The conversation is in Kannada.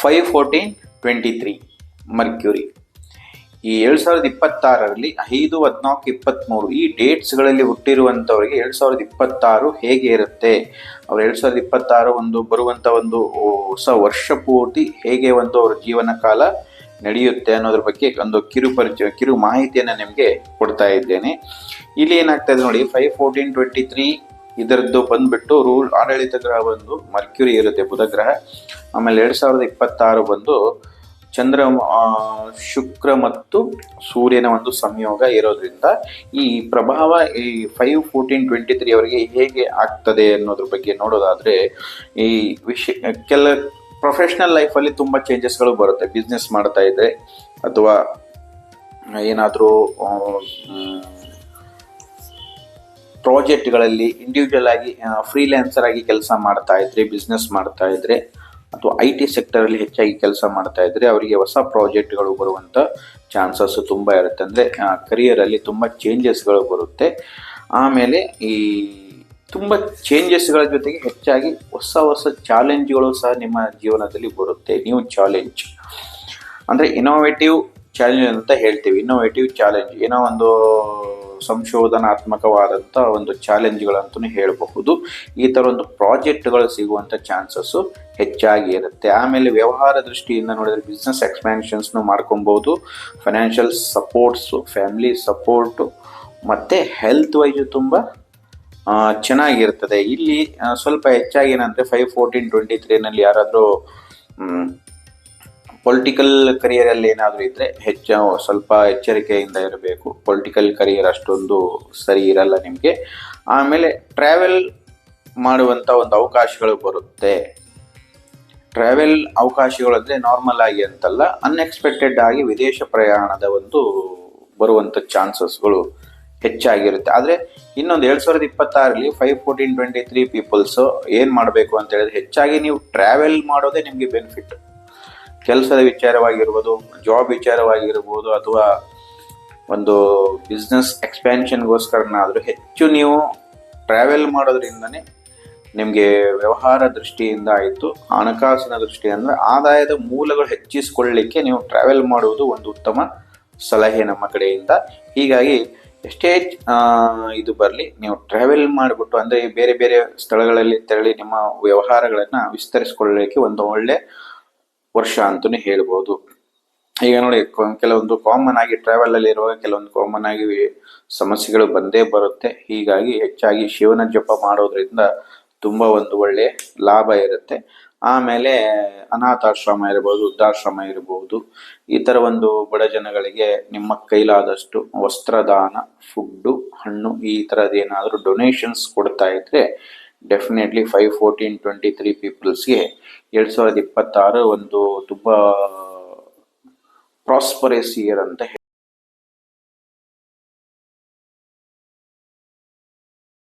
Five fourteen twenty three. Mercury. ಈ ಎರಡು ಸಾವಿರದ ಇಪ್ಪತ್ತಾರರಲ್ಲಿ ಐದು, ಹದಿನಾಲ್ಕು ಇಪ್ಪತ್ತ್ಮೂರು ಈ ಡೇಟ್ಸ್ಗಳಲ್ಲಿ ಹುಟ್ಟಿರುವಂಥವರಿಗೆ ಎರಡು ಸಾವಿರದ ಇಪ್ಪತ್ತಾರು ಹೇಗೆ ಇರುತ್ತೆ? ಅವ್ರು ಎರಡು ಸಾವಿರದ ಇಪ್ಪತ್ತಾರು ಒಂದು ಬರುವಂಥ ಒಂದು ಹೊಸ ವರ್ಷ ಪೂರ್ತಿ ಹೇಗೆ ಒಂದು ಅವ್ರ ಜೀವನ ಕಾಲ ನಡೆಯುತ್ತೆ ಅನ್ನೋದ್ರ ಬಗ್ಗೆ ಒಂದು ಕಿರು ಪರಿಚಯ, ಕಿರು ಮಾಹಿತಿಯನ್ನು ನಿಮಗೆ ಕೊಡ್ತಾ ಇದ್ದೇನೆ. ಇಲ್ಲಿ ಏನಾಗ್ತಾ ಇದೆ ನೋಡಿ, ಫೈವ್ ಫೋರ್ಟೀನ್ ಟ್ವೆಂಟಿ ತ್ರೀ ಇದರದ್ದು ಬಂದ್ಬಿಟ್ಟು ರೂಲ್ ಆಡಳಿತ ಗ್ರಹ ಬಂದು ಮರ್ಕ್ಯೂರಿ ಇರುತ್ತೆ ಬುಧ ಗ್ರಹ. ಆಮೇಲೆ ಎರಡ್ ಸಾವಿರದ ಇಪ್ಪತ್ತಾರು ಬಂದು ಚಂದ್ರ ಶುಕ್ರ ಮತ್ತು ಸೂರ್ಯನ ಒಂದು ಸಂಯೋಗ ಇರೋದ್ರಿಂದ ಈ ಪ್ರಭಾವ ಈ ಫೈವ್ ಫೋರ್ಟೀನ್ ಟ್ವೆಂಟಿ ತ್ರೀ ಅವರಿಗೆ ಹೇಗೆ ಆಗ್ತದೆ ಅನ್ನೋದ್ರ ಬಗ್ಗೆ ನೋಡೋದಾದ್ರೆ ಈ ವಿಷಯ ಕೆಲ ಪ್ರೊಫೆಷ್ನಲ್ ಲೈಫಲ್ಲಿ ತುಂಬ ಚೇಂಜಸ್ಗಳು ಬರುತ್ತೆ. ಬಿಸ್ನೆಸ್ ಮಾಡ್ತಾ ಇದ್ರೆ ಅಥವಾ ಏನಾದರೂ ಪ್ರಾಜೆಕ್ಟ್ಗಳಲ್ಲಿ ಇಂಡಿವಿಜುವಲ್ ಆಗಿ ಫ್ರೀಲ್ಯಾನ್ಸರ್ ಆಗಿ ಕೆಲಸ ಮಾಡ್ತಾ ಇದ್ರೆ ಬಿಸ್ನೆಸ್ ಮಾಡ್ತಾ ಇದ್ರೆ, ಅಥವಾ ಐ ಟಿ ಸೆಕ್ಟರಲ್ಲಿ ಹೆಚ್ಚಾಗಿ ಕೆಲಸ ಮಾಡ್ತಾ ಇದ್ರೆ ಅವರಿಗೆ ಹೊಸ ಪ್ರಾಜೆಕ್ಟ್ಗಳು ಬರುವಂಥ ಚಾನ್ಸಸ್ ತುಂಬ ಇರುತ್ತೆ. ಅಂದರೆ ಕರಿಯರಲ್ಲಿ ತುಂಬ ಚೇಂಜಸ್ಗಳು ಬರುತ್ತೆ. ಆಮೇಲೆ ಈ ತುಂಬ ಚೇಂಜಸ್ಗಳ ಜೊತೆಗೆ ಹೆಚ್ಚಾಗಿ ಹೊಸ ಹೊಸ ಚಾಲೆಂಜ್ಗಳು ಸಹ ನಿಮ್ಮ ಜೀವನದಲ್ಲಿ ಬರುತ್ತೆ. ನ್ಯೂ ಚಾಲೆಂಜ್ ಅಂದರೆ ಇನೋವೇಟಿವ್ ಚಾಲೆಂಜ್ ಅಂತ ಹೇಳ್ತೀವಿ. ಇನೋವೇಟಿವ್ ಚಾಲೆಂಜ್ ಏನೋ ಒಂದು ಸಂಶೋಧನಾತ್ಮಕವಾದಂಥ ಒಂದು ಚಾಲೆಂಜ್ಗಳಂತಲೂ ಹೇಳಬಹುದು. ಈ ಥರ ಒಂದು ಪ್ರಾಜೆಕ್ಟ್ಗಳು ಸಿಗುವಂಥ ಚಾನ್ಸಸ್ಸು ಹೆಚ್ಚಾಗಿ ಇರುತ್ತೆ. ಆಮೇಲೆ ವ್ಯವಹಾರ ದೃಷ್ಟಿಯಿಂದ ನೋಡಿದ್ರೆ ಬಿಸ್ನೆಸ್ ಎಕ್ಸ್ಪ್ಯಾನ್ಷನ್ಸ್ನು ಮಾಡ್ಕೊಬೋದು ಫೈನಾನ್ಷಿಯಲ್ ಸಪೋರ್ಟ್ಸು ಫ್ಯಾಮಿಲಿ ಸಪೋರ್ಟು ಮತ್ತು ಹೆಲ್ತ್ ವೈಸು ತುಂಬ ಚೆನ್ನಾಗಿರ್ತದೆ. ಇಲ್ಲಿ ಸ್ವಲ್ಪ ಹೆಚ್ಚಾಗಿ ಏನಂದ್ರೆ ಫೈವ್ ಫೋರ್ಟೀನ್ ಟ್ವೆಂಟಿ ತ್ರೀನಲ್ಲಿ ಯಾರಾದರೂ ಪೊಲಿಟಿಕಲ್ ಕರಿಯರಲ್ಲಿ ಏನಾದರೂ ಇದ್ರೆ ಹೆಚ್ಚು ಸ್ವಲ್ಪ ಎಚ್ಚರಿಕೆಯಿಂದ ಇರಬೇಕು. ಪೊಲಿಟಿಕಲ್ ಕರಿಯರ್ ಅಷ್ಟೊಂದು ಸರಿ ಇರಲ್ಲ ನಿಮಗೆ. ಆಮೇಲೆ ಟ್ರಾವೆಲ್ ಮಾಡುವಂಥ ಒಂದು ಅವಕಾಶಗಳು ಬರುತ್ತೆ. ಟ್ರಾವೆಲ್ ಅವಕಾಶಗಳು ಅಂದರೆ ನಾರ್ಮಲ್ ಆಗಿ ಅಂತಲ್ಲ ಅನ್ಎಕ್ಸ್ಪೆಕ್ಟೆಡ್ ಆಗಿ ವಿದೇಶ ಪ್ರಯಾಣದ ಒಂದು ಬರುವಂಥ ಚಾನ್ಸಸ್ಗಳು ಹೆಚ್ಚಾಗಿರುತ್ತೆ. ಆದರೆ ಇನ್ನೊಂದು ಎರಡು ಸಾವಿರದ ಇಪ್ಪತ್ತಾರಲ್ಲಿ five fourteen twenty three peoples ಏನು ಮಾಡಬೇಕು ಅಂತ ಹೇಳಿದ್ರೆ ಹೆಚ್ಚಾಗಿ ನೀವು ಟ್ರಾವೆಲ್ ಮಾಡೋದೇ ನಿಮಗೆ ಬೆನಿಫಿಟ್ ಕೆಲಸದ ವಿಚಾರವಾಗಿರ್ಬೋದು ಜಾಬ್ ವಿಚಾರವಾಗಿರ್ಬೋದು ಅಥವಾ ಒಂದು ಬಿಸ್ನೆಸ್ ಎಕ್ಸ್ಪ್ಯಾನ್ಷನ್ಗೋಸ್ಕರನಾದರೂ ಹೆಚ್ಚು ನೀವು ಟ್ರಾವೆಲ್ ಮಾಡೋದ್ರಿಂದನೇ ನಿಮಗೆ ವ್ಯವಹಾರ ದೃಷ್ಟಿಯಿಂದ ಆಯಿತು, ಹಣಕಾಸಿನ ದೃಷ್ಟಿಯಿಂದ ಆದಾಯದ ಮೂಲಗಳು ಹೆಚ್ಚಿಸಿಕೊಳ್ಳಲಿಕ್ಕೆ ನೀವು ಟ್ರಾವೆಲ್ ಮಾಡುವುದು ಒಂದು ಉತ್ತಮ ಸಲಹೆ ನಮ್ಮ ಕಡೆಯಿಂದ. ಹೀಗಾಗಿ ಎಷ್ಟೇ ಇದು ಬರಲಿ, ನೀವು ಟ್ರಾವೆಲ್ ಮಾಡಿಬಿಟ್ಟು ಅಂದರೆ ಬೇರೆ ಬೇರೆ ಸ್ಥಳಗಳಲ್ಲಿ ತೆರಳಿ ನಿಮ್ಮ ವ್ಯವಹಾರಗಳನ್ನು ವಿಸ್ತರಿಸಿಕೊಳ್ಳಲಿಕ್ಕೆ ಒಂದು ಒಳ್ಳೆ ವರ್ಷ ಅಂತಲೇ ಹೇಳ್ಬೋದು. ಈಗ ನೋಡಿ ಕೆಲವೊಂದು ಕಾಮನ್ ಆಗಿ ಟ್ರಾವೆಲ್ ಅಲ್ಲಿ ಇರುವಾಗ ಕೆಲವೊಂದು ಕಾಮನ್ ಆಗಿ ಸಮಸ್ಯೆಗಳು ಬಂದೇ ಬರುತ್ತೆ. ಹೀಗಾಗಿ ಹೆಚ್ಚಾಗಿ ಶಿವನ ಜಪ ಮಾಡೋದ್ರಿಂದ ತುಂಬಾ ಒಂದು ಒಳ್ಳೆ ಲಾಭ ಇರುತ್ತೆ. ಆಮೇಲೆ ಅನಾಥಾಶ್ರಮ ಇರಬಹುದು ವೃದ್ಧಾಶ್ರಮ ಇರಬಹುದು ಈ ತರ ಒಂದು ಬಡ ಜನಗಳಿಗೆ ನಿಮ್ಮ ಕೈಲಾದಷ್ಟು ವಸ್ತ್ರದಾನ, ಫುಡ್ಡು, ಹಣ್ಣು ಈ ಏನಾದರೂ ಡೊನೇಷನ್ಸ್ ಕೊಡ್ತಾ ಇದ್ರೆ definitely five fourteen twenty three ಪೀಪಲ್ಸ್ಗೆ ಎರಡು ಸಾವಿರದ ಇಪ್ಪತ್ತಾರು ಒಂದು ತುಂಬ ಪ್ರಾಸ್ಪರಸ್ ಇಯರ್ ಅಂತ